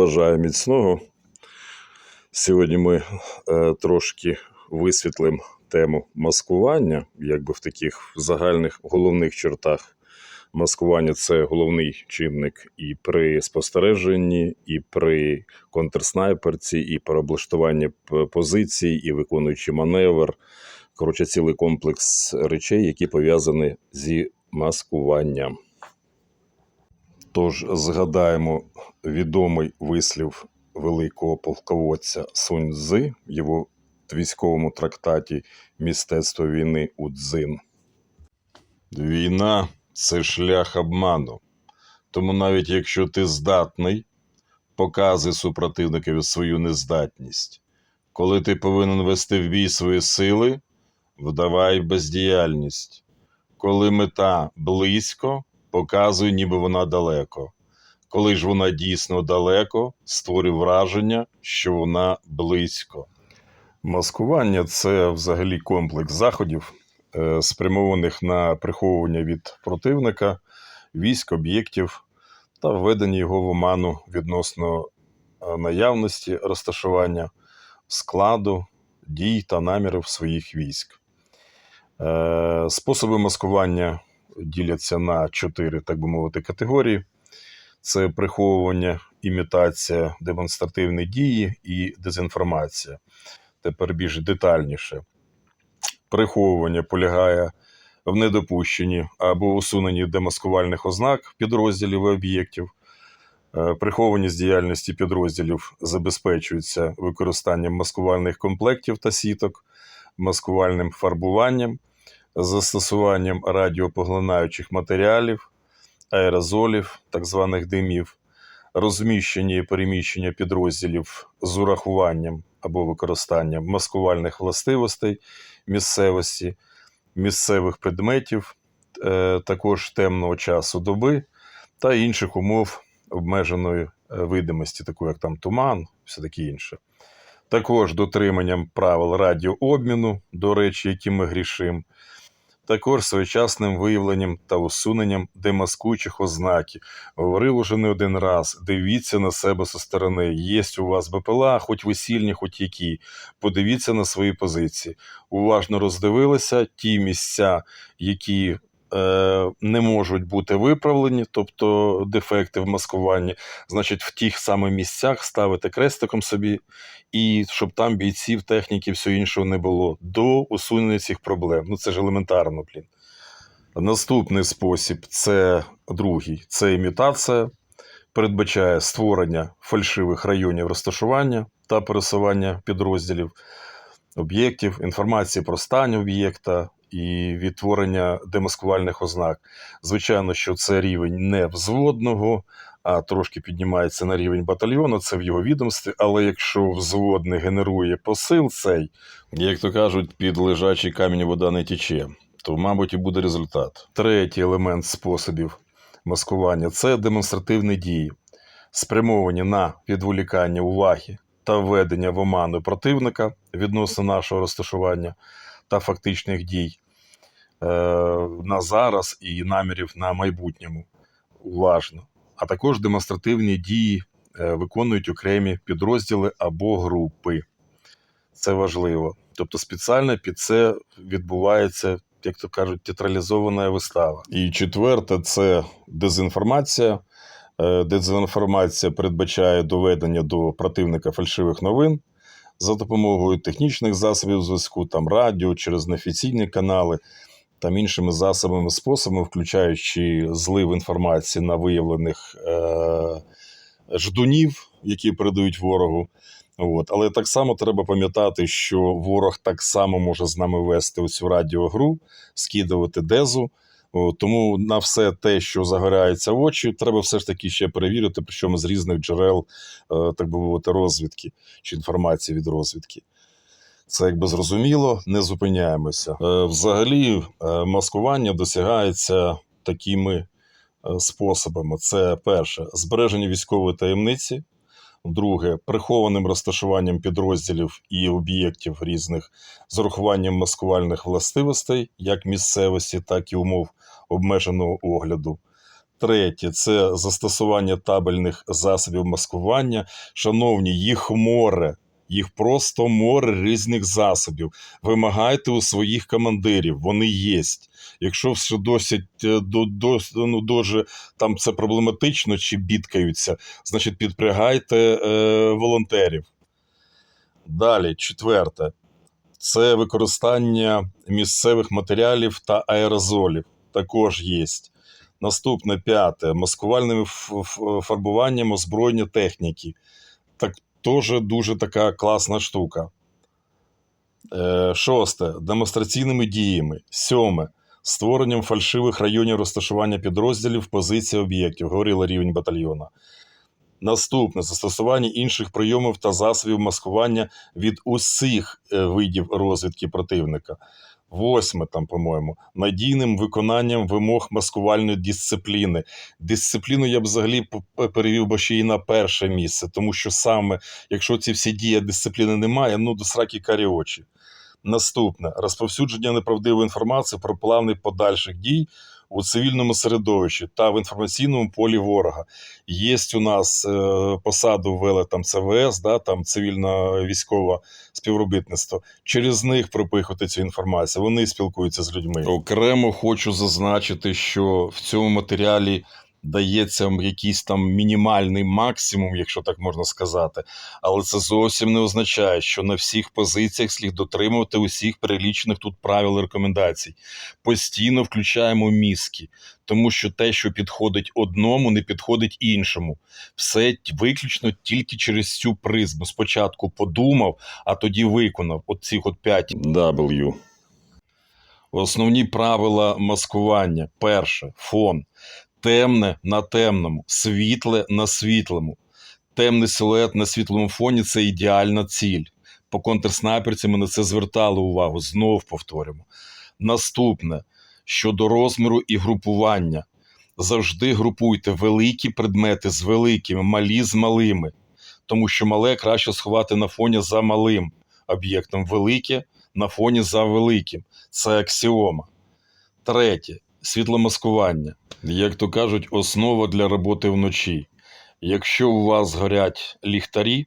Бажаю міцного. Сьогодні ми е, трошки висвітлимо тему маскування, якби в таких загальних головних чертах. Маскування це головний чинник і при спостереженні, і при контрснайперці, і при облаштуванні позицій, і виконуючи маневр. Коротше, цілий комплекс речей, які пов'язані зі маскуванням. Тож згадаємо відомий вислів великого полководця Сунь Цзи в його військовому трактаті Містецтво війни у Цзин. Війна це шлях обману. Тому навіть якщо ти здатний, показуй супротивникові свою нездатність. Коли ти повинен вести в бій свої сили, вдавай бездіяльність. Коли мета близько, показуй, ніби вона далеко. Коли ж вона дійсно далеко, створюй враження, що вона близько. Маскування це взагалі комплекс заходів, е, спрямованих на приховування від противника, військ, об'єктів та введення його в оману відносно е, наявності розташування, складу, дій та намірів своїх військ. Е, Способи маскування діляться на чотири, так би мовити, категорії: це приховування, імітація, демонстративні дії і дезінформація. Тепер більш детальніше. Приховування полягає в недопущенні або усуненні демаскувальних ознак підрозділів і об'єктів. Е, Прихованість діяльності підрозділів забезпечується використанням маскувальних комплектів та сіток, маскувальним фарбуванням, застосуванням радіопоглинаючих матеріалів, аерозолів, так званих димів, розміщення і переміщення підрозділів з урахуванням або використанням маскувальних властивостей місцевості, місцевих предметів, е, також темного часу доби та інших умов обмеженої е, видимості, такої як там туман, все таке інше. Також дотриманням правил радіообміну, до речі, які ми грішимо, також своєчасним виявленням та усуненням демаскуючих ознаків. Говорив уже не один раз: дивіться на себе зі сторони. Є у вас БПЛА, хоч весільні, хоч які. Подивіться на свої позиції. Уважно роздивилися ті місця, які не можуть бути виправлені, тобто дефекти в маскуванні. Значить, в тих самих місцях ставити крестиком собі, і щоб там бійців, техніки, все іншого не було до усунення цих проблем. Ну це ж елементарно, блін. Наступний спосіб це другий це імітація, передбачає створення фальшивих районів розташування та пересування підрозділів, об'єктів, інформації про стан об'єкта і відтворення демаскувальних ознак. Звичайно, що це рівень не взводного, а трошки піднімається на рівень батальйону, це в його відомстві. Але якщо взводний генерує посил цей, як то кажуть, під лежачий камінь вода не тече, то, мабуть, і буде результат. Третій елемент способів маскування це демонстративні дії, спрямовані на відволікання уваги та введення в оману противника відносно нашого розташування та фактичних дій е, на зараз і намірів на майбутньому. Уважно. А також демонстративні дії е, виконують окремі підрозділи або групи. Це важливо. Тобто спеціально під це відбувається, як то кажуть, театралізована вистава. І четверте це дезінформація. Е, Дезінформація передбачає доведення до противника фальшивих новин за допомогою технічних засобів зв'язку, там радіо, через неофіційні канали, там іншими засобами, способами, включаючи злив інформації на виявлених е- ждунів, які передають ворогу. От. Але так само треба пам'ятати, що ворог так само може з нами вести оцю радіогру, скидувати дезу. Тому на все те, що загорається в очі, треба все ж таки ще перевірити, причому з різних джерел, е, так би мовити, розвідки чи інформації від розвідки. Це якби зрозуміло, не зупиняємося. Е, Взагалі, е, маскування досягається такими способами: це перше збереження військової таємниці. Друге, прихованим розташуванням підрозділів і об'єктів різних з урахуванням маскувальних властивостей, як місцевості, так і умов обмеженого огляду. Третє це застосування табельних засобів маскування. Шановні, їх море, їх просто море різних засобів. Вимагайте у своїх командирів, вони є. Якщо все досить е, до, до, ну, дуже там це проблематично чи бідкаються, значить підпрягайте е, волонтерів. Далі, четверте, це використання місцевих матеріалів та аерозолів. Також є. Наступне п'яте маскувальним фарбуванням озброєння техніки. Так теж дуже така класна штука. Е, шосте демонстраційними діями. Сьоме створенням фальшивих районів розташування підрозділів, позицій об'єктів. Говорила рівень батальйона. Наступне застосування інших прийомів та засобів маскування від усіх е, видів розвідки противника. Восьме, там, по-моєму, надійним виконанням вимог маскувальної дисципліни. Дисципліну я б взагалі перевів би ще і на перше місце, тому що саме, якщо ці всі дії дисципліни немає, ну до сраки карі очі. Наступне розповсюдження неправдивої інформації про плани подальших дій у цивільному середовищі та в інформаційному полі ворога. Є у нас е, посаду ввели там ЦВС, да, там цивільно-військове співробітництво. Через них пропихувати цю інформацію. Вони спілкуються з людьми. Окремо хочу зазначити, що в цьому матеріалі дається якийсь там мінімальний максимум, якщо так можна сказати. Але це зовсім не означає, що на всіх позиціях слід дотримувати усіх перелічених тут правил і рекомендацій. Постійно включаємо мізки, тому що те, що підходить одному, не підходить іншому. Все виключно тільки через цю призму. Спочатку подумав, а тоді виконав. От цих от 5 W. Основні правила маскування. Перше фон. Темне на темному, світле на світлому. Темний силует на світлому фоні це ідеальна ціль. По контрснайперці ми на це звертали увагу. Знов повторюємо. Наступне щодо розміру і групування. Завжди групуйте великі предмети з великими, малі з малими, тому що мале краще сховати на фоні за малим об'єктом, велике на фоні за великим. Це аксіома. Третє світломаскування. Як то кажуть, основа для роботи вночі. Якщо у вас горять ліхтарі,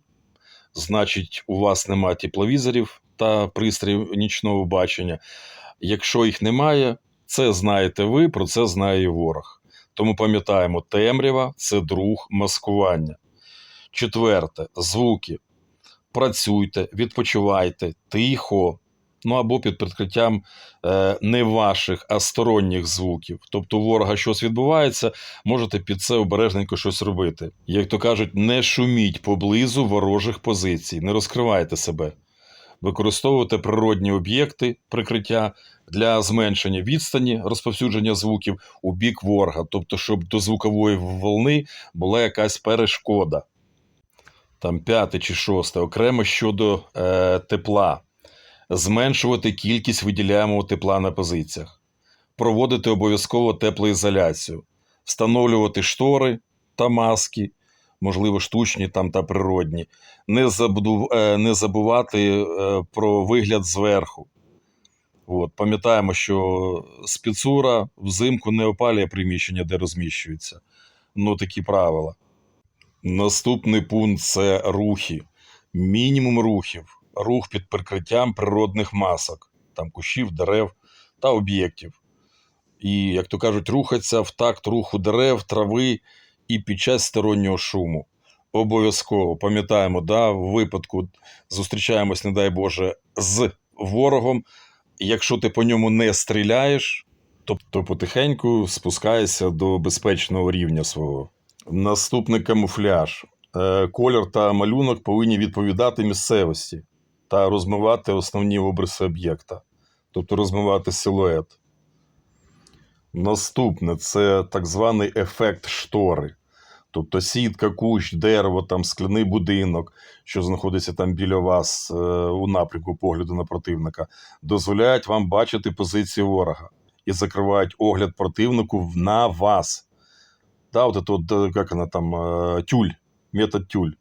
значить у вас немає тепловізорів та пристроїв нічного бачення. Якщо їх немає, це знаєте ви, про це знає і ворог. Тому пам'ятаємо, темрява це друг маскування. Четверте звуки. Працюйте, відпочивайте, тихо. Ну або під прикриттям е, не ваших, а сторонніх звуків. Тобто, у ворога щось відбувається, можете під це обережненько щось робити. Як то кажуть, не шуміть поблизу ворожих позицій, не розкривайте себе. Використовуйте природні об'єкти прикриття для зменшення відстані розповсюдження звуків у бік ворога, тобто, щоб до звукової волни була якась перешкода. Там п'яте чи шосте, окремо щодо е, тепла, зменшувати кількість виділяємого тепла на позиціях, проводити обов'язково теплоізоляцію, встановлювати штори та маски, можливо, штучні там та природні, не, е, забувати е, про вигляд зверху. От, пам'ятаємо, що спецура взимку не опалює приміщення, де розміщується. Ну, такі правила. Наступний пункт це рухи. Мінімум рухів. Рух під прикриттям природних масок, там кущів, дерев та об'єктів. І, як то кажуть, рухаться в такт руху дерев, трави і під час стороннього шуму. Обов'язково пам'ятаємо, да, в випадку зустрічаємось, не дай Боже, з ворогом. Якщо ти по ньому не стріляєш, тобто потихеньку спускаєшся до безпечного рівня свого. Наступний камуфляж. Е, Колір та малюнок повинні відповідати місцевості та розмивати основні обриси об'єкта, тобто розмивати силует. Наступне це так званий ефект штори. Тобто сітка, кущ, дерево, там скляний будинок, що знаходиться там біля вас е, у напрямку погляду на противника, дозволяють вам бачити позиції ворога і закривають огляд противнику на вас. Да, от от, як вона там, е, тюль, метод тюль.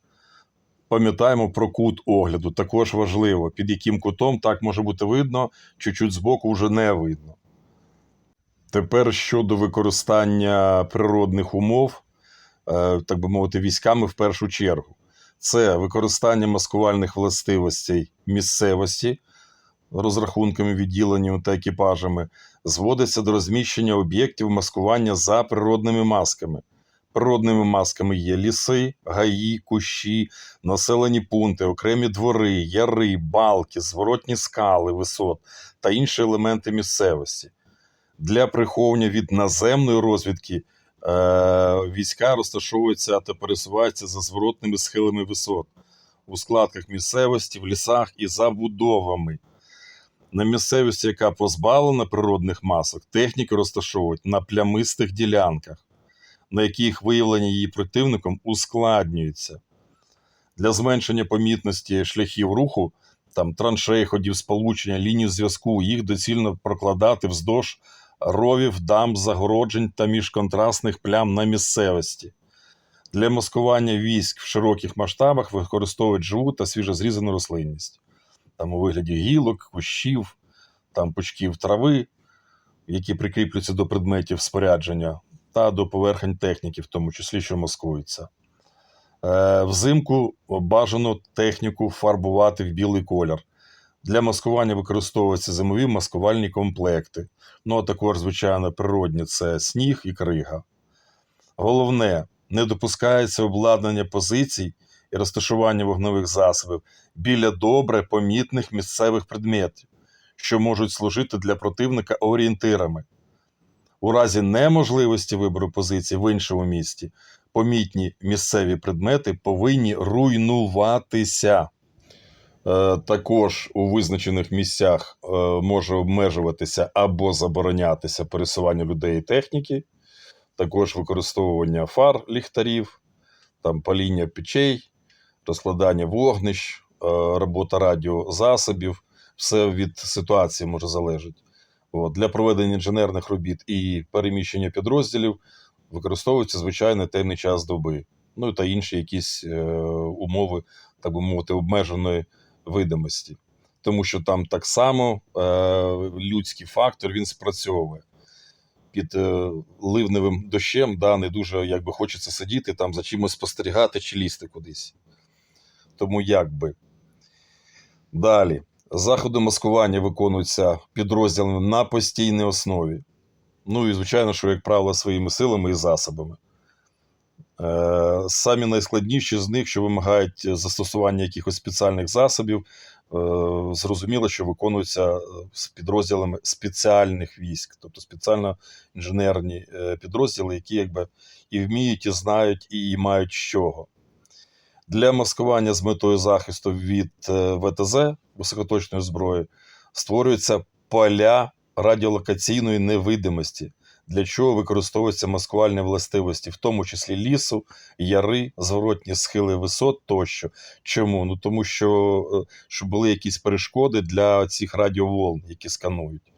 Пам'ятаємо про кут огляду, також важливо, під яким кутом так може бути видно, чуть-чуть збоку вже не видно. Тепер щодо використання природних умов, е, так би мовити, військами в першу чергу. Це використання маскувальних властивостей місцевості розрахунками, відділеннями та екіпажами, зводиться до розміщення об'єктів маскування за природними масками. Природними масками є ліси, гаї, кущі, населені пункти, окремі двори, яри, балки, зворотні скали, висот та інші елементи місцевості. Для приховування від наземної розвідки е, війська розташовуються та пересуваються за зворотними схилами висот у складках місцевості, в лісах і забудовами. На місцевості, яка позбавлена природних масок, техніки розташовують на плямистих ділянках, на яких виявлення її противником ускладнюється. Для зменшення помітності шляхів руху, там траншей, ходів сполучення, ліній зв'язку, їх доцільно прокладати вздовж ровів, дам, загороджень та міжконтрастних плям на місцевості. Для маскування військ в широких масштабах використовують живу та свіжозрізану рослинність. Там у вигляді гілок, кущів, там пучків трави, які прикріплюються до предметів спорядження, та до поверхень техніки, в тому числі, що маскуються. Е, взимку бажано техніку фарбувати в білий колір. Для маскування використовуються зимові маскувальні комплекти. Ну, а також, звичайно, природні це сніг і крига. Головне, не допускається обладнання позицій і розташування вогневих засобів біля добре помітних місцевих предметів, що можуть служити для противника орієнтирами. У разі неможливості вибору позицій в іншому місті, помітні місцеві предмети повинні руйнуватися. Е, Також у визначених місцях е, може обмежуватися або заборонятися пересування людей і техніки, також використовування фар ліхтарів, там паління печей, розкладання вогнищ, е, робота радіозасобів. Все від ситуації може залежати. Для проведення інженерних робіт і переміщення підрозділів використовується звичайно темний час доби. Ну та інші якісь е, умови, так би мовити, обмеженої видимості. Тому що там так само е, людський фактор він спрацьовує. Під е, ливневим дощем да, не дуже якби, хочеться сидіти там за чимось спостерігати чи лізти кудись. Тому якби. Далі. Заходи маскування виконуються підрозділами на постійній основі. Ну і, звичайно, що, як правило, своїми силами і засобами. Е, Самі найскладніші з них, що вимагають застосування якихось спеціальних засобів, е, зрозуміло, що виконуються е, з підрозділами спеціальних військ, тобто спеціально інженерні підрозділи, які якби і вміють, і знають, і мають з чого. Для маскування з метою захисту від е, ВТЗ високоточної зброї створюються поля радіолокаційної невидимості, для чого використовуються маскувальні властивості, в тому числі лісу, яри, зворотні схили висот тощо. Чому? Ну тому що е, щоб були якісь перешкоди для цих радіоволн, які сканують.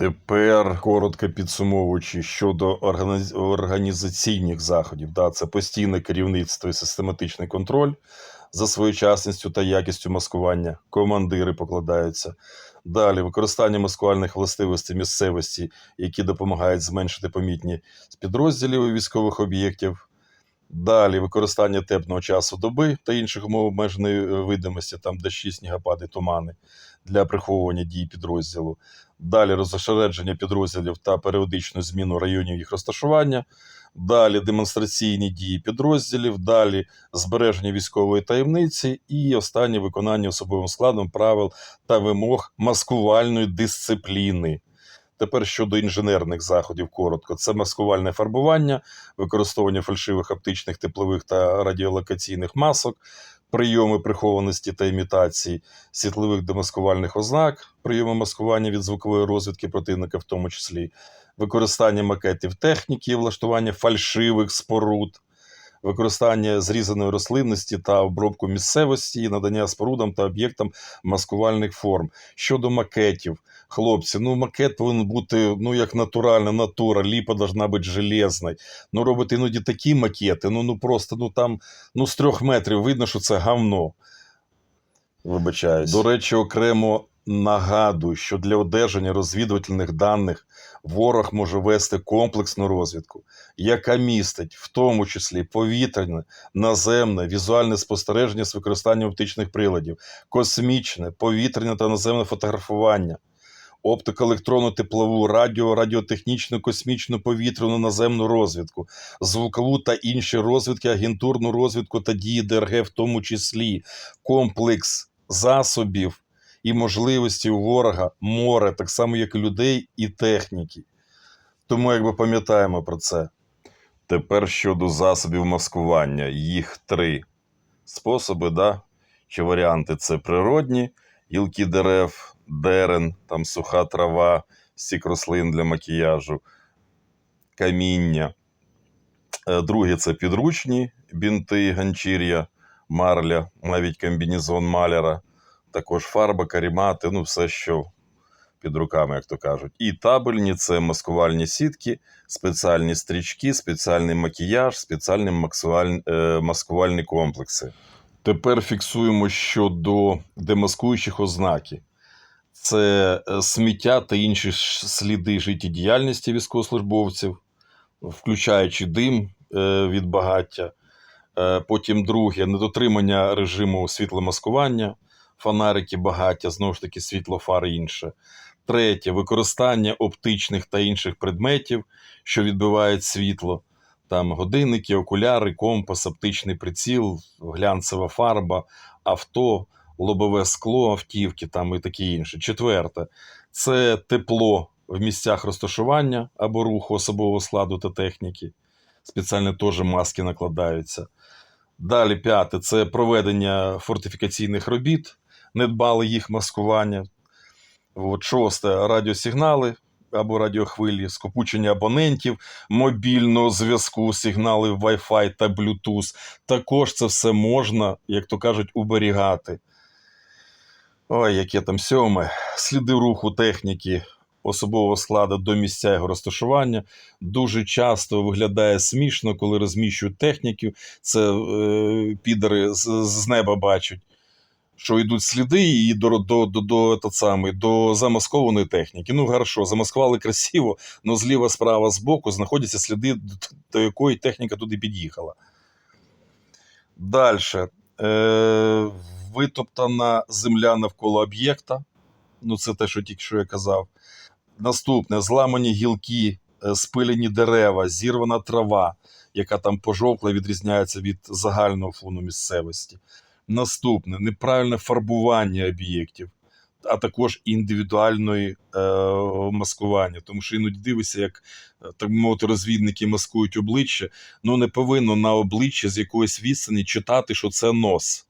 Тепер коротко підсумовуючи щодо органі- організаційних заходів, да, це постійне керівництво і систематичний контроль за своєчасністю та якістю маскування. Командири покладаються. Далі використання маскувальних властивостей місцевості, які допомагають зменшити помітні підрозділів і військових об'єктів. Далі використання теплого часу доби та інших умов обмеженої е, видимості, там дощі, снігопади, тумани для приховування дій підрозділу. Далі розшередження підрозділів та періодичну зміну районів їх розташування. Далі демонстраційні дії підрозділів, далі збереження військової таємниці і останнє виконання особовим складом правил та вимог маскувальної дисципліни. Тепер щодо інженерних заходів, коротко, це маскувальне фарбування, використовування фальшивих оптичних, теплових та радіолокаційних масок, прийоми прихованості та імітації, світлових демаскувальних ознак, прийоми маскування від звукової розвідки противника, в тому числі, використання макетів техніки, влаштування фальшивих споруд, використання зрізаної рослинності та обробку місцевості, надання спорудам та об'єктам маскувальних форм. Щодо макетів, хлопці, ну макет повинен бути ну як натуральна натура, ліпа должна бути железна. Ну робити іноді такі макети, ну, ну просто ну там ну з трьох метрів видно, що це гавно. Вибачаюсь. До речі, окремо Нагадую, що для одержання розвідувальних даних ворог може вести комплексну розвідку, яка містить в тому числі повітряне, наземне, візуальне спостереження з використанням оптичних приладів, космічне, повітряне та наземне фотографування, оптико-електронну теплову, радіо, радіотехнічну, космічну, повітряну, наземну розвідку, звукову та інші розвідки, агентурну розвідку та дії ДРГ, в тому числі комплекс засобів і можливості у ворога море, так само як і людей і техніки. Тому якби пам'ятаємо про це. Тепер щодо засобів маскування, їх три способи, да? чи варіанти це природні, гілки дерев, дерен, там суха трава, стік рослин для макіяжу, каміння. Е, Друге це підручні бінти, ганчір'я, марля, навіть комбінезон маляра, також фарба, карімати, ну все, що під руками, як то кажуть. І табельні це маскувальні сітки, спеціальні стрічки, спеціальний макіяж, спеціальні е, маскувальні комплекси. Тепер фіксуємо щодо демаскуючих ознаки. Це е, сміття та інші сліди життєдіяльності військовослужбовців, включаючи дим е, від багаття. Потім друге недотримання режиму світломаскування, фонарики, багаття, знову ж таки, світло, фар інше. Третє використання оптичних та інших предметів, що відбивають світло. Там годинники, окуляри, компас, оптичний приціл, глянцева фарба, авто, лобове скло автівки там і таке інше. Четверте це тепло в місцях розташування або руху особового складу та техніки. Спеціально теж маски накладаються. Далі п'яте це проведення фортифікаційних робіт, недбале їх маскування. От, шосте радіосигнали або радіохвилі, скопучення абонентів, мобільного зв'язку, сигнали Wi-Fi та Bluetooth. Також це все можна, як то кажуть, уберігати. Ой, яке там сьоме. Сліди руху техніки особового складу до місця його розташування. Дуже часто виглядає смішно, коли розміщують техніку. Це е, підери з, з неба бачать, що йдуть сліди і до, до, до, до, до, самий, до замаскованої техніки. Ну, хорошо, замаскували красиво, але зліва, справа, збоку знаходяться сліди, до, до якої техніка туди під'їхала. Далі. Е, витоптана земля навколо об'єкта. Ну, це те, що тільки що я казав. Наступне зламані гілки, е, спилені дерева, зірвана трава, яка там пожовкла, відрізняється від загального фону місцевості. Наступне неправильне фарбування об'єктів, а також індивідуальної е, маскування. Тому що іноді дивишся, як е, так мовити, розвідники маскують обличчя. Ну не повинно на обличчя з якоїсь відстані читати, що це нос.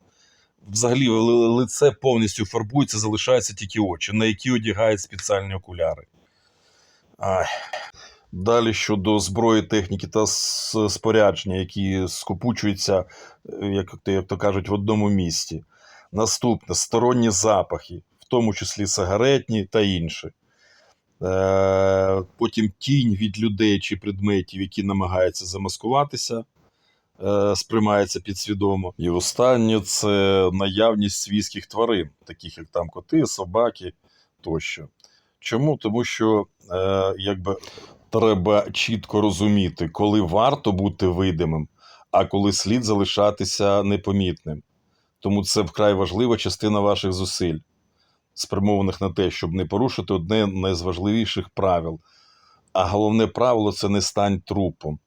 Взагалі, лице повністю фарбується, залишаються тільки очі, на які одягають спеціальні окуляри. Ай. Далі щодо зброї, техніки та спорядження, які скупучуються, е, як, то- як то кажуть, в одному місці. Наступне сторонні запахи, в тому числі сигаретні та інші. Е, потім тінь від людей чи предметів, які намагаються замаскуватися, е, сприймається підсвідомо. І останнє це наявність свійських тварин, таких як там коти, собаки тощо. Чому? Тому що е, якби треба чітко розуміти, коли варто бути видимим, а коли слід залишатися непомітним. Тому це вкрай важлива частина ваших зусиль, спрямованих на те, щоб не порушити одне з важливіших правил. А головне правило це не стань трупом.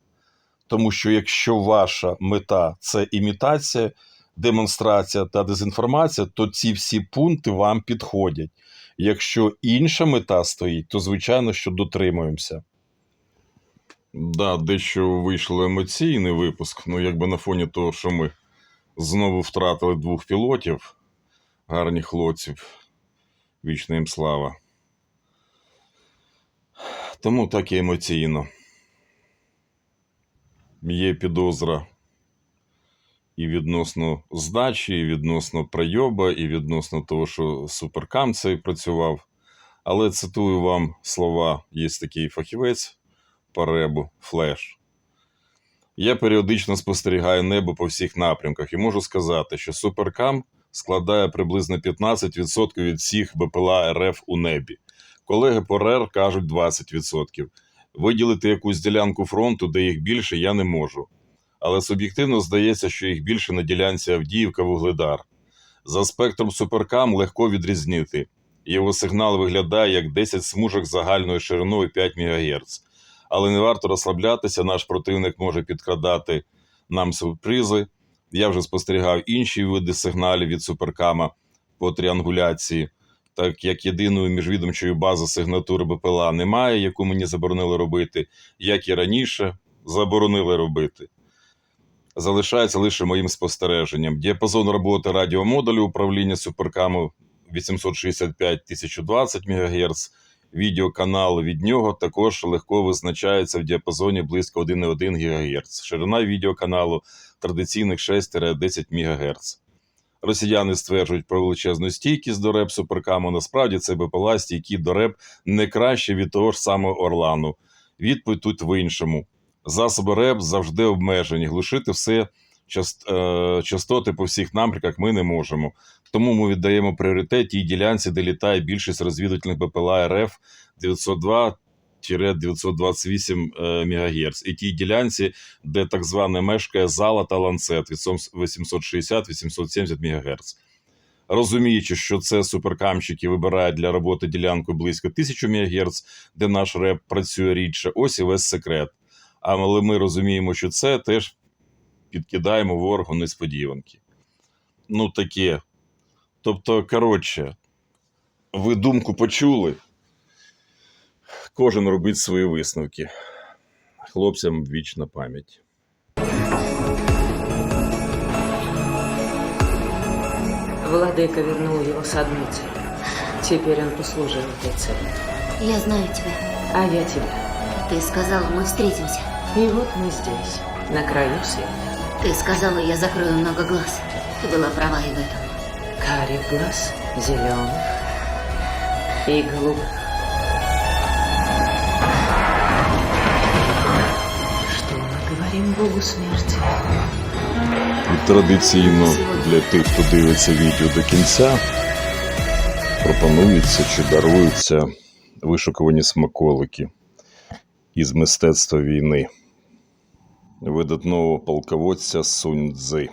Тому що якщо ваша мета це імітація, демонстрація та дезінформація, то ці всі пункти вам підходять. Якщо інша мета стоїть, то звичайно, що дотримуємося. Да, дещо вийшло емоційний випуск. Ну, якби на фоні того, що ми знову втратили двох пілотів, гарні хлопців. Вічна їм слава. Тому так і емоційно. Є підозра і відносно здачі, і відносно прийоба, і відносно того, що суперкам цей працював. Але цитую вам слова, є такий фахівець по ребу, флеш. Я періодично спостерігаю небо по всіх напрямках і можу сказати, що суперкам складає приблизно 15% від всіх БПЛА РФ у небі. Колеги по РЕР кажуть 20%. Виділити якусь ділянку фронту, де їх більше, я не можу. Але суб'єктивно здається, що їх більше на ділянці Авдіївка Вугледар. За спектром суперкам легко відрізнити. Його сигнал виглядає як 10 смужок загальною шириною 5 МГц. Але не варто розслаблятися, наш противник може підкрадати нам сюрпризи. Я вже спостерігав інші види сигналів від суперкама по тріангуляції, так як єдиної міжвідомчої бази сигнатури БПЛА немає, яку мені заборонили робити, як і раніше заборонили робити. Залишається лише моїм спостереженням. Діапазон роботи радіомодулю управління суперкаму 865-1020 МГц. Відеоканал від нього також легко визначається в діапазоні близько 1,1 ГГц. Ширина відеоканалу традиційних 6-10 МГц. Росіяни стверджують про величезну стійкість до РЕП суперкаму. Насправді це БПЛА стійкі до РЕП не краще від того ж самого Орлану. Відповідь тут в іншому. Засоби РЕП завжди обмежені. Глушити все частоти по всіх напрямках ми не можемо. Тому ми віддаємо пріоритет тій ділянці, де літає більшість розвідувальних БПЛА РФ 902 928 МГц. І тій ділянці, де так зване мешкає зала та ланцет від 860-870 МГц. Розуміючи, що це суперкамщики вибирають для роботи ділянку близько 1000 МГц, де наш реп працює рідше, ось і весь секрет. Але ми розуміємо, що це теж підкидаємо ворогу несподіванки. Ну, таке. Тобто, коротше, ви думку почули. Кожен робить свої висновки. Хлопцям вічна пам'ять. Владыка вернул его с одной целью. Теперь он послужил этой цели. Я знаю тебя. А я тебя. Ты сказала, мы встретимся. И вот мы здесь, на краю света. Ты сказала, я закрою много глаз. Ты была права и в этом. Карих глаз, зеленых и голубых. Что мы говорим Богу смерти? І традиційно для тих, хто дивиться відео до кінця, пропонуються чи даруються вишукувані смаколики із мистецтва війни видатного полководця Сунь Цзи.